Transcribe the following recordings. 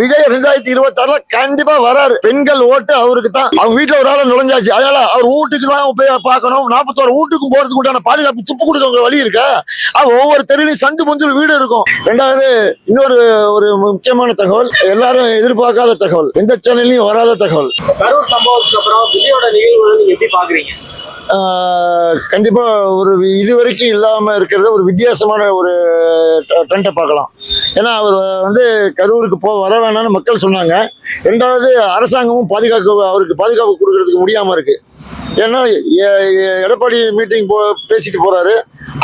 விஜய் ரெண்டாயிரத்தி இருபத்தி ஆறுல கண்டிப்பா வராரு. பெண்கள் ஓட்டு அவருக்கு தான். அவங்க வீட்டுல ஒரு ஆள் நுழைஞ்சாச்சு. அதனால அவர் வீட்டுக்கு தான் போய் பார்க்கணும். நாற்பத்தோரு வீட்டுக்கும் போறதுக்கு உண்டான பாதுகாப்பு சிப்பு கொடுக்க வழி இருக்கு? அவ ஒவ்வொரு தெருவிலையும் சந்து பொந்து வீடு இருக்கும். ரெண்டாவது இன்னொரு ஒரு முக்கியமான தகவல் எல்லாரும் எதிர்பார்க்காத தகவல் எந்த சேனல்லையும் வராத தகவல். கரூர் சம்பவத்துக்கு அப்புறம் விஜயோட நிகழ்வுகளை நீங்க எப்படி பாக்குறீங்க கண்டிப்பா ஒரு இது வரைக்கும் இல்லாம இருக்கிறது ஒரு வித்தியாசமான ஒரு ட்ரெண்டை பார்க்கலாம். ஏன்னா அவர் வந்து கரூருக்கு போ வர வேணாம்னு மக்கள் சொன்னாங்க. ரெண்டாவது அரசாங்கமும் பாதுகாக்க அவருக்கு பாதுகாப்பு கொடுக்கறதுக்கு முடியாமல் இருக்குது ஏன்னா எ- எடப்பாடி மீட்டிங் போ பேசிட்டு போகிறாரு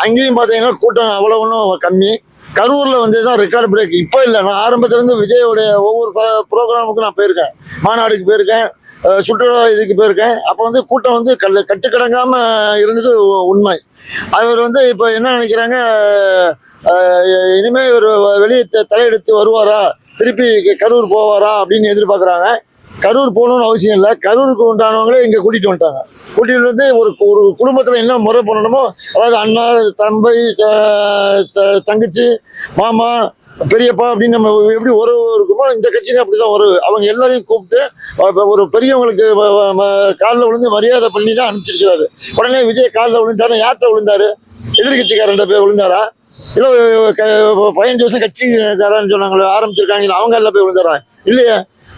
அங்கேயும் பார்த்தீங்கன்னா கூட்டம் அவ்வளோ ஒன்றும் கம்மி. கரூரில் வந்து தான் ரெக்கார்டு பிரேக் இப்போ இல்லை நான் ஆரம்பத்துலேருந்து விஜயோடைய ஒவ்வொரு ப்ரோக்ராமுக்கும் நான் போயிருக்கேன். மாநாடுக்கு போயிருக்கேன். சுற்றுலா இதுக்கு போயிருக்கேன். அப்போ வந்து கூட்டம் வந்து கல் கட்டுக்கடங்காமல் இருந்தது உ- உண்மை. அவர் வந்து இப்போ என்ன நினைக்கிறாங்க இனிமே இவர் வெளியே த- தலையெடுத்து வருவாரா? திருப்பி கரூர் போவாரா? அப்படின்னு எதிர்பார்க்குறாங்க. கரூர் போகணும்னு அவசியம் இல்லை. கரூருக்கு உண்டானவங்களே இங்கே கூட்டிகிட்டு வந்துட்டாங்க. கூட்டிகிட்டு வந்து ஒரு ஒரு குடும்பத்தில் என்ன முறை பண்ணணுமோ அதாவது அண்ணா தம்பை த- த- தங்கச்சி மாமா பெரியப்பா அப்படின்னு நம்ம எப்படி உறவு இருக்குமோ இந்த கட்சியிலும் அப்படி தான் உறவு. அவங்க எல்லாரையும் கூப்பிட்டு ஒரு பெரியவங்களுக்கு காலில் விழுந்து மரியாதை பண்ணி தான் அனுப்பிச்சிருக்கிறாரு. உடனே விஜய் காலில் விழுந்தாரு யார்கிட்ட விழுந்தாரு? எதிர்கட்சிக்காரன்ட்ட போய் விழுந்தாரா? இல்லை பதினஞ்சு வருஷம் கட்சி தரான்னு சொன்னாங்களே ஆரம்பிச்சிருக்காங்க அவங்க எல்லாம் போய் விழுந்தாரா இல்லையா?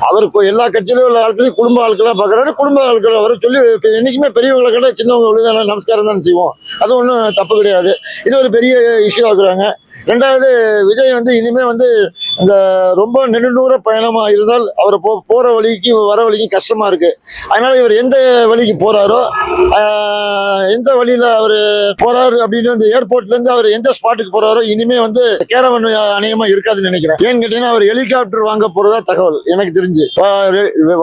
அவர் எல்லா கட்சியிலும் உள்ள ஆட்களையும் குடும்ப ஆட்களாக பார்க்குறாரு குடும்ப ஆட்கள் அவரை சொல்லி என்றைக்குமே பெரியவங்களை கேட்டால் சின்னவங்க விழுந்தாங்க நமஸ்காரம் தான் செய்வோம். அது ஒன்றும் தப்பு கிடையாது. இது ஒரு பெரிய இஷ்யூ ஆகுறாங்க ரெண்டாவது விஜய் வந்து இனிமே வந்து இந்த ரொம்ப நெடுநூற பயணமா இருந்தால் அவர் போ போற வழிக்கு வர வழிக்கு கஷ்டமா இருக்கு. அதனால இவர் எந்த வழிக்கு போறாரோ எந்த வழியில அவர் போறாரு அப்படின்னு அந்த ஏர்போர்ட்ல இருந்து அவர் எந்த ஸ்பாட்டுக்கு போறாரோ இனிமே வந்து கேரவன் அநேகமா இருக்காதுன்னு நினைக்கிறேன். ஏன்னு கேட்டீங்கன்னா அவர் ஹெலிகாப்டர் வாங்க போறதா தகவல் எனக்கு தெரிஞ்சு.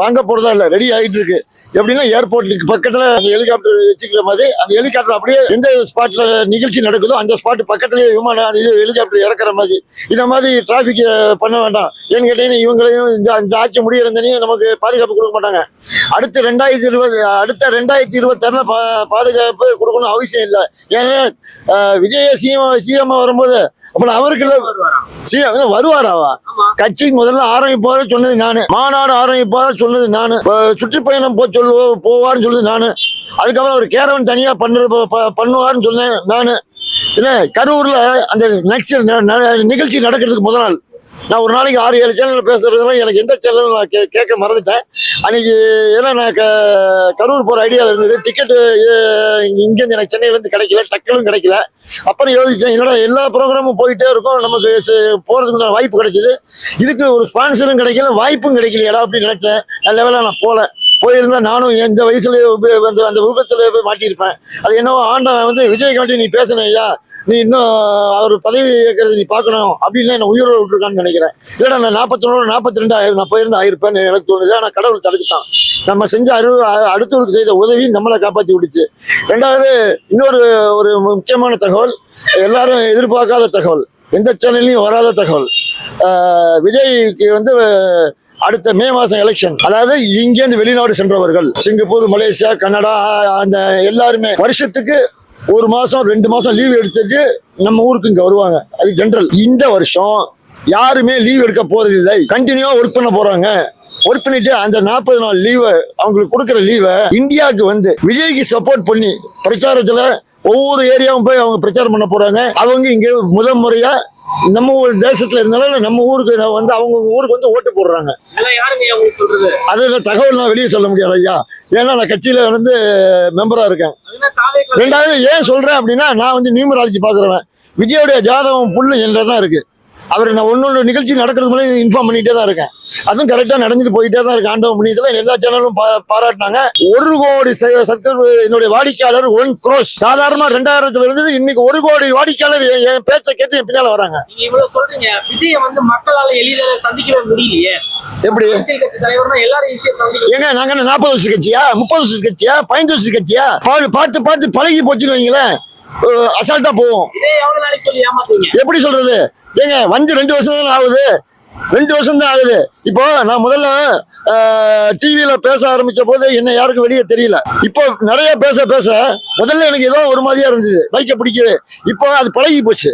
வாங்க போறதா இல்ல ரெடி ஆயிட்டு இருக்கு. எப்படின்னா ஏர்போர்ட்டுக்கு பக்கத்துல அந்த ஹெலிகாப்டர் வச்சுக்கிற மாதிரி அந்த ஹெலிகாப்டர் அப்படியே எந்த ஸ்பாட்ல நிகழ்ச்சி நடக்குதோ அந்த ஸ்பாட் பக்கத்துலயே விமானம் அந்த இது ஹெலிகாப்டர் இறக்குற மாதிரி. இந்த மாதிரி டிராபிக் பண்ண வேண்டாம். ஏன்னு கேட்டீங்கன்னா இவங்களையும் இந்த இந்த ஆட்சி முடியிறந்தனையும் நமக்கு பாதுகாப்பு கொடுக்க மாட்டாங்க. அடுத்த ரெண்டாயிரத்தி இருபது அடுத்த ரெண்டாயிரத்தி இருபத்தாறுல பா பாதுகாப்பு கொடுக்கணும் அவசியம் இல்லை. ஏன்னா விஜய சிஎம் சிஎம் வரும்போது அப்புறம் அவருக்கு இல்ல வருவாரா? சிஎம் வருவாராவா? கட்சி முதல்ல ஆரம்பிப்போத சொன்னது நானு. மாநாடு ஆரம்பிப்போத சொன்னது நானு. சுற்றுப்பயணம் போ சொல்லுவோ போவார்னு சொல்லுது நானு. அதுக்கப்புறம் ஒரு கேரவன் தனியா பண்ணுறது ப- ப- பண்ணுவார்னு சொன்னேன் நானு. என்ன கரூர்ல அந்த நெக்ஸ்ட் நிகழ்ச்சி நடக்கிறதுக்கு முதல் நாள். நான் ஒரு நாளைக்கு ஆறு ஏழு சேனல் பேசுறதுனால எனக்கு எந்த சேனலும் நான் கே கேட்க மறந்துட்டேன். அன்னைக்கு ஏன்னா நான் க கரூர் போகிற ஐடியாவில் இருந்தது. டிக்கெட்டு இங்கேருந்து எனக்கு சென்னையிலேருந்து கிடைக்கல டக்குலும் கிடைக்கல. அப்புறம் யோசிச்சேன் என்னடா எல்லா ப்ரோக்ராமும் போயிட்டே இருக்கும். நமக்கு போகிறதுக்கு வாய்ப்பு கிடைச்சிது. இதுக்கு ஒரு ஸ்பான்சரும் கிடைக்கல வாய்ப்பும் கிடைக்கலையடா அப்படின்னு நினைச்சேன். நல்ல வேளை நான் போகல போயிருந்தா நானும் எந்த வயசுல அந்த வந்து அந்த விபத்துல போய் மாட்டியிருப்பேன். அது என்னவோ ஆண்டவன் வந்து விஜயகாண்டி நீ பேசணும் ஐயா. நீ இன்னும் அவர் பதவி ஏற்கிறது நீ பார்க்கணும் அப்படின்னு என்ன உயிரோடு விட்டுருக்கான்னு நினைக்கிறேன். இல்லைடா நான் நாற்பத்தொன்னு நாற்பத்தி ரெண்டு ஆயிரம் நான் போயிருந்து ஆயிருப்பேன்னு எனக்கு தோணுது. ஆனால் கடவுள் தடுத்துட்டான். நம்ம செஞ்ச அறிவு அடுத்தவருக்கு செய்த உதவி நம்மளை காப்பாற்றி விடுச்சு. ரெண்டாவது இன்னொரு ஒரு முக்கியமான தகவல் எல்லாரும் எதிர்பார்க்காத தகவல் எந்த சேனல்லையும் வராத தகவல். விஜய்க்கு வந்து அடுத்த மே மாதம் எலெக்ஷன் அதாவது இங்கேருந்து வெளிநாடு சென்றவர்கள். சிங்கப்பூர் மலேசியா கனடா அந்த எல்லாருமே. வருஷத்துக்கு ஒரு மாசம் ரெண்டு மாசம் லீவ் எடுத்துட்டு நம்ம ஊருக்கு இங்க வருவாங்க. அது ஜென்ரல் இந்த வருஷம் யாருமே லீவ் எடுக்க போறது இல்லை. கண்டினியூவா ஒர்க் பண்ண போறாங்க. ஒர்க் பண்ணிட்டு அந்த நாற்பது நாள் லீவை அவங்களுக்கு கொடுக்குற லீவை இந்தியாவுக்கு வந்து விஜய்க்கு சப்போர்ட் பண்ணி பிரச்சாரத்துல ஒவ்வொரு ஏரியாவும் போய் அவங்க பிரச்சாரம் பண்ண போறாங்க. அவங்க இங்க முதல் முறையா நம்ம ஊர் தேசத்துல இருந்தாலும் நம்ம ஊருக்கு வந்து அவங்க ஊருக்கு வந்து ஓட்டு போடுறாங்க. அதுல தகவல் நான் வெளியே சொல்ல முடியாது ஐயா. ஏன்னா நான் கட்சியில வந்து மெம்பரா இருக்கேன். ரெண்டாவது ஏன் சொல்றேன் அப்படின்னா நான் வந்து நியூமராலஜி பாக்குறவன் விஜயோடைய ஜாதகம் புல்லு என்றதான் இருக்கு. அவர் நான் ஒன்று ஒன்று நிகழ்ச்சி நடக்கிறது மூலம் இன்ஃபார்ம் பண்ணிட்டே தான் இருக்கேன். அதுவும் கரெக்டாக நடந்துட்டு போயிட்டே தான் இருக்கு ஆண்டவன் புண்ணியத்தில் எல்லா சேனலும் பாராட்டினாங்க. ஒரு கோடி சர்க்கிள் என்னுடைய வாடிக்கையாளர் ஒன் க்ரோஸ் சாதாரணமாக ரெண்டாயிரத்துல இருந்தது இன்னைக்கு ஒரு கோடி வாடிக்கையாளர் என் பேச்சை கேட்டு என் பின்னால வராங்க. நீங்க இவ்வளவு சொல்றீங்க. விஜய வந்து மக்களால எளிதாக சந்திக்கிற முடியலையே. எப்படி? சந்திக்க ஏங்க நாங்க என்ன நாற்பது வருஷம் கட்சியா? முப்பது வருஷம் கட்சியா? பதினஞ்சு வருஷம் கட்சியா? பார்த்து பார்த்து பழகி போச்சுன்னு வைங்களேன். அசால்ட்டா போவோம். எப்படி சொல்றது? ஏங்க வந்து ரெண்டு வருஷம் தான் ஆகுது? ரெண்டு வருஷம் தான் ஆகுது. இப்போ நான் முதல்ல டிவியில பேச ஆரம்பிச்ச போது என்ன யாருக்கும் வெளியே தெரியல. இப்போ நிறைய பேச பேச முதல்ல எனக்கு ஏதோ ஒரு மாதிரியா இருந்தது. பைக்கை பிடிக்கவே. இப்போ அது பழகி போச்சு.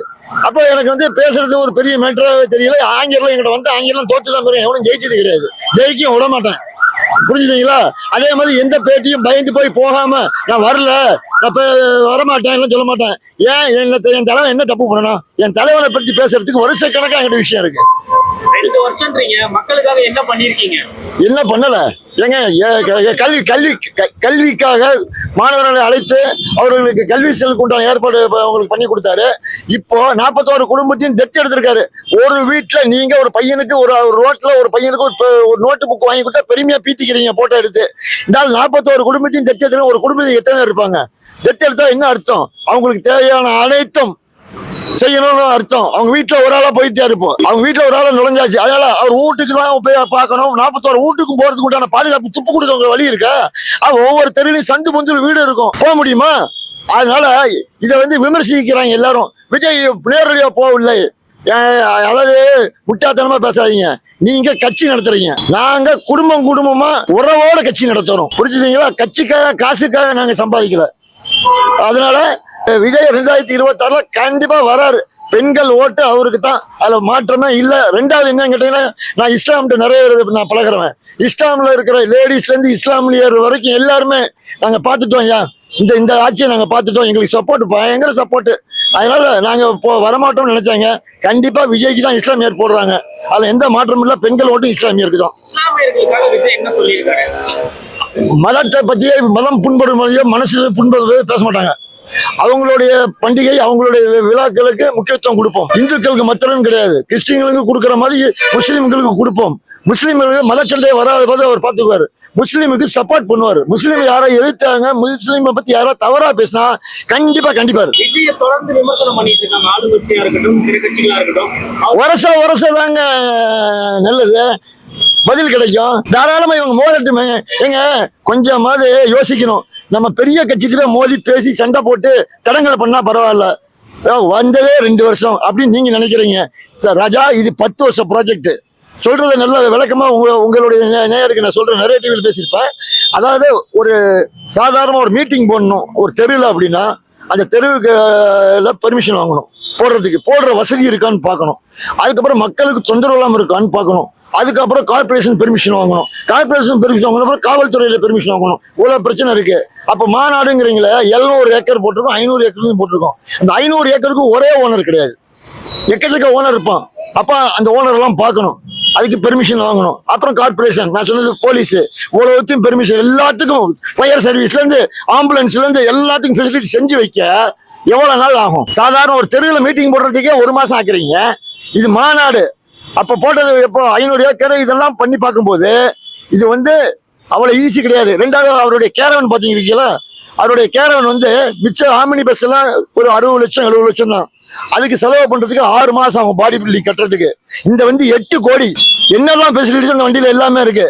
அப்போ எனக்கு வந்து பேசுறது ஒரு பெரிய மேட்டராகவே தெரியல. ஆங்கிலம் எங்கிட்ட வந்து ஆங்கிலம் தோற்று தான் போறேன். எவனும் ஜெயிச்சது கிடையாது. ஜெயிக்கும் விட மாட்டேன். புரிஞ்சுதுங்களா? அதே மாதிரி எந்த பேட்டியும் பயந்து போய் போகாம நான் வரல. நான் வரமாட்டேன் எல்லாம் சொல்ல மாட்டேன். ஏன்? என்ன என் தலைவன் என்ன தப்பு பண்ணணும்? என் தலைவனை பத்தி பேசுறதுக்கு வருஷ கணக்கா என்கிட்ட விஷயம் இருக்கு. ரெண்டு வருஷம்ன்றீங்க. மக்களுக்காக என்ன பண்ணிருக்கீங்க என்ன பண்ணல? ஏங்க ஏ- கல்வி கல்வி க- கல்விக்காக மாணவர்களை அழைத்து அவர்களுக்கு கல்வி செல்லுக்கு உண்டான ஏற்பாடு அவங்களுக்கு பண்ணி கொடுத்தாரு. இப்போ நாற்பத்தோரு குடும்பத்தையும் தத்து எடுத்திருக்காரு. ஒரு வீட்டில் நீங்க ஒரு பையனுக்கு ஒரு ஒரு ரோட்ல ஒரு பையனுக்கு ஒரு ஒரு நோட்டு புக் வாங்கி கொடுத்தா பெருமையா பீத்திக்கிறீங்க போட்டோ எடுத்து. இந்த நாற்பத்தோரு குடும்பத்தையும் தத்து எடுத்து ஒரு குடும்பத்தில் எத்தனை இருப்பாங்க? தத்து எடுத்தா என்ன அர்த்தம்? அவங்களுக்கு தேவையான அனைத்தும் செய்யணும்னு அர்த்தம். அவங்க வீட்டுல ஒரு ஆளா போயிட்டே இருப்போம். அவங்க வீட்டுல ஒரு ஆளா நுழைஞ்சாச்சு. அதனால அவர் வீட்டுக்கு தான் போய் பார்க்கணும். நாற்பத்தோரு வீட்டுக்கும் போறதுக்கு உண்டான பாதுகாப்பு துப்பு கொடுக்க வழி இருக்க? அவன் ஒவ்வொரு தெருவிலையும் சந்து பொந்து வீடு இருக்கும். போக முடியுமா? அதனால இதை வந்து விமர்சிக்கிறாங்க எல்லாரும். விஜய் நேரடியா போகவில்லை. அதாவது முட்டாத்தனமா பேசாதீங்க. நீங்க கட்சி நடத்துறீங்க. நாங்க குடும்பம் குடும்பமா உறவோட கட்சி நடத்துறோம். புரிஞ்சுட்டீங்களா கட்சிக்காக காசுக்காக நாங்க சம்பாதிக்கல. அதனால விஜய் ரெண்டாயிரத்தி இருபத்தாறுல கண்டிப்பா வராரு. பெண்கள் ஓட்டு அவருக்கு தான். அதுல மாற்றமே இல்ல. ரெண்டாவது என்ன கேட்டீங்கன்னா நான் இஸ்லாம்கிட்ட நிறைய நான் பழகுறவன். இஸ்லாம்ல இருக்கிற லேடிஸ்ல இருந்து இஸ்லாமியர் வரைக்கும் எல்லாருமே நாங்க பார்த்துட்டோம் ஐயா. இந்த இந்த ஆட்சியை நாங்க பார்த்துட்டோம். எங்களுக்கு சப்போர்ட் பயங்கர சப்போர்ட் அதனால நாங்க இப்போ வரமாட்டோம்னு நினைச்சாங்க. கண்டிப்பா விஜய்க்கு தான் இஸ்லாமியர் போடுறாங்க அதுல எந்த மாற்றமும் இல்ல. பெண்கள் ஓட்டும் இஸ்லாமியருக்கு தான். மதத்தை பத்தியே மதம் புண்படுவதையோ மனசு புண்படுவதையோ பேச மாட்டாங்க. அவங்களுடைய பண்டிகை அவங்களுடைய விழாக்களுக்கு முக்கியத்துவம் கொடுப்போம். இந்துக்களுக்கு மாத்திரம் கிடையாது. கிறிஸ்டின்களுக்கு கொடுக்குற மாதிரி முஸ்லீம்களுக்கு கொடுப்போம். முஸ்லீம்களுக்கு மதச்சண்டையை வராத போது அவர் பார்த்துக்குவாரு. முஸ்லீமுக்கு சப்போர்ட் பண்ணுவார். முஸ்லீம் யாரை எதிர்த்தாங்க முஸ்லீமை பத்தி யாரா தவறா பேசினா கண்டிப்பா கண்டிப்பாரு. தொடர்ந்து விமர்சனம் பண்ணிட்டு இருக்காங்க. ஆளுங்கட்சியா இருக்கட்டும் திரு கட்சிகளா இருக்கட்டும். அவங்க வருஷ வருஷம் தாங்க நல்லது. பதில் கிடைக்கும். தாராளமா இவங்க மோதட்டுமே. ஏங்க கொஞ்சமாவது யோசிக்கணும். நம்ம பெரிய கட்சிக்கிட்ட மோதி பேசி சண்டை போட்டு தடங்களை பண்ணா பரவாயில்ல. வந்ததே ரெண்டு வருஷம் அப்படின்னு நீங்க நினைக்கிறீங்க. சார் ராஜா இது பத்து வருஷம் ப்ராஜெக்ட் சொல்றதை நல்ல விளக்கமா உங்க உங்களுடைய நே- நேயருக்கு நான் சொல்றேன். நிறைய டிவியில் பேசியிருப்பேன். அதாவது ஒரு சாதாரண ஒரு மீட்டிங் போடணும் ஒரு தெருவில் அப்படின்னா அந்த தெருவுக்கு பெர்மிஷன் வாங்கணும். போடுறதுக்கு போடுற வசதி இருக்கான்னு பார்க்கணும். அதுக்கப்புறம் மக்களுக்கு தொந்தரவு இல்லாமல் இருக்கான்னு பார்க்கணும். அதுக்கப்புறம் கார்பரேஷன் பெர்மிஷன் வாங்கணும். கார்பரேஷன் பெர்மிஷன் வாங்கணும் அப்புறம் காவல்துறையில பெர்மிஷன் வாங்கணும். இவ்வளோ பிரச்சனை இருக்கு. அப்போ மாநாடுங்கிறீங்களே எழுநூறு ஏக்கர் போட்டிருக்கோம் ஐநூறு ஏக்கர்லையும் போட்டிருக்கோம். அந்த ஐநூறு ஏக்கருக்கு ஒரே ஓனர் கிடையாது. எக்கச்சக்க ஓனர் இருப்பான். அப்ப அந்த ஓனர் எல்லாம் பார்க்கணும். அதுக்கு பெர்மிஷன் வாங்கணும். அப்புறம் கார்பரேஷன் நான் சொன்னது போலீஸ் இவ்வளவுத்தையும் பெர்மிஷன் எல்லாத்துக்கும் ஃபயர் சர்வீஸ்ல இருந்து ஆம்புலன்ஸ்ல இருந்து எல்லாத்துக்கும் ஃபெசிலிட்டி செஞ்சு வைக்க எவ்வளவு நாள் ஆகும்? சாதாரண ஒரு தெருவில் மீட்டிங் போடுறதுக்கே ஒரு மாசம் ஆக்குறீங்க. இது மாநாடு. அப்ப போட்டது எப்போ? ஐநூறு ஏக்கர் இதெல்லாம் பண்ணி பார்க்கும்போது இது வந்து அவ்வளவு ஈஸி கிடையாது. ரெண்டாவது அவருடைய கேரவன் பாத்தீங்கன்னா அவருடைய கேரவன் வந்து மிச்ச ஆமினி பஸ் எல்லாம் ஒரு அறுபது லட்சம் எழுபது லட்சம் தான். அதுக்கு செலவு பண்றதுக்கு ஆறு மாசம் ஆகும் பாடி பில்டிங் கட்டுறதுக்கு. இந்த வந்து எட்டு கோடி. என்னெல்லாம் ஃபெசிலிட்டிஸ் அந்த வண்டியில எல்லாமே இருக்கு?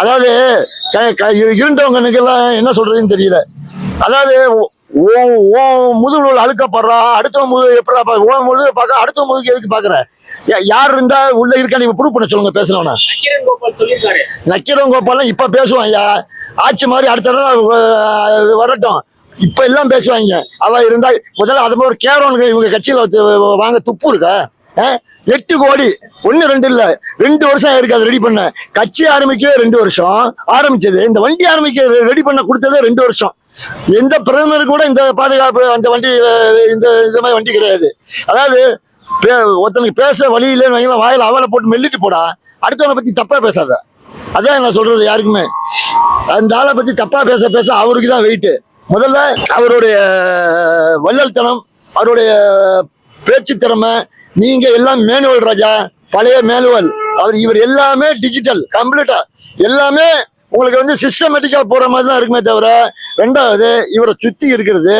அதாவது இருந்தவங்களுக்கெல்லாம் என்ன சொல்றதுன்னு தெரியல. அதாவது ஓ- ஓ முதுகுல உள்ள அழுக்கப்படுறா அடுத்த முதுகு எப்படா பார்க்க ஓ முதுகு பார்க்க அடுத்த முதுகு எதுக்கு பாக்குற யார் இருந்தா உள்ள இருக்கா? நீங்க ப்ரூவ் பண்ண சொல்லுங்க பேசுறவன நக்கீரன் கோபால் சொல்லியிருக்காரு. நக்கீரன் கோபாலாம் இப்ப பேசுவான் ஐயா. ஆட்சி மாதிரி அடுத்த வரட்டும். இப்ப எல்லாம் பேசுவாங்க. அவ இருந்தா முதல்ல அது மாதிரி கேரவன் இவங்க கட்சியில வாங்க துப்பு இருக்கா? எட்டு கோடி. ஒண்ணு ரெண்டு இல்ல. ரெண்டு வருஷம் இருக்கு அது ரெடி பண்ண. கட்சி ஆரம்பிக்கவே ரெண்டு வருஷம். ஆரம்பிச்சது. இந்த வண்டி ஆரம்பிக்க ரெடி பண்ண கொடுத்ததே ரெண்டு வருஷம். எந்த பிரதமருக்கு கூட இந்த பாதுகாப்பு அந்த வண்டி இந்த இது மாதிரி வண்டி கிடையாது. அதாவது பே- ஒருத்தனுக்கு பேச வழி இல்லைன்னு வைங்களேன், வாயில் அவலை போட்டு மெல்லிட்டு போடா. அடுத்தவனை பத்தி தப்பா பேசாத. அதான் நான் சொல்றது யாருக்குமே. அந்த ஆளை பத்தி தப்பா பேச பேச அவருக்கு தான் வெயிட்டு முதல்ல அவருடைய வள்ளல்தனம் அவருடைய பேச்சு திறமை நீங்க எல்லாம் மேனுவல் ராஜா பழைய மேனுவல். அவர் இவர் எல்லாமே டிஜிட்டல் கம்ப்ளீட்டா எல்லாமே உங்களுக்கு வந்து சிஸ்டமேட்டிக்கா போற மாதிரி தான் இருக்குமே தவிர ரெண்டாவது இவரை சுத்தி இருக்கிறது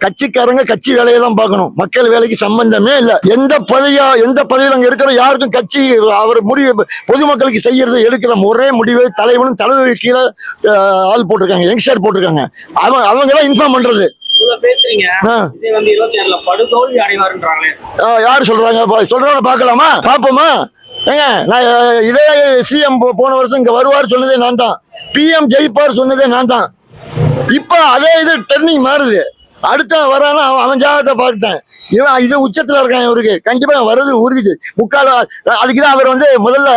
கட்சிக்காரங்க கட்சி வேலையெல்லாம் பார்க்கணும். மக்கள் வேலைக்கு சம்பந்தமே இல்ல. எந்த பதவியா எந்த பதவியில் அங்க இருக்கிற யாருக்கும் கட்சி அவர் முடிவு பொதுமக்களுக்கு செய்யறது எடுக்கிற ஒரே முடிவு தலைவனும் தலைவர் கீழே ஆள் போட்டிருக்காங்க யங்ஸ்டர் போட்டிருக்காங்க. அவங்க அவங்க எல்லாம் இன்ஃபார்ம் பண்றது அடைவாருன்றாங்களே. ஆஹ் யார் சொல்றாங்க? பா- சொல்றவங்க பார்க்கலாமா? பாப்போமா ஏங்க நான் இதே சிஎம் போன வருஷம் இங்கே வருவார் சொன்னதே நான் தான் பிஎம் ஜெயிப்பார் சொன்னதே நான் தான் இப்போ அதே இது டர்னிங் மாறுது. அடுத்த வரானா அவன் அவன் ஜாதகத்தை பார்த்துட்டேன். இவன் இது உச்சத்தில் இருக்கான் இவருக்கு. கண்டிப்பாக வர்றது உறுதி முக்கால் அதுக்கு தான் அவர் வந்து முதல்ல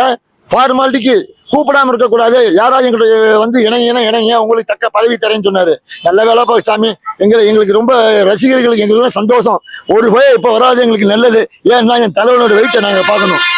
ஃபார்மாலிட்டிக்கு கூப்பிடாம இருக்கக்கூடாது. யாராவது எங்களுக்கு வந்து இணைங்க இணைங்க உங்களுக்கு தக்க பதவி தரேன்னு சொன்னாரு. நல்ல வேலை பா சாமி. எங்களை எங்களுக்கு ரொம்ப ரசிகர்களுக்கு எங்களுக்கு சந்தோஷம். ஒரு போய் இப்போ வராது எங்களுக்கு நல்லது. ஏன்னா என் தலைவனோட வெயிட்டை நாங்கள் பார்க்கணும்.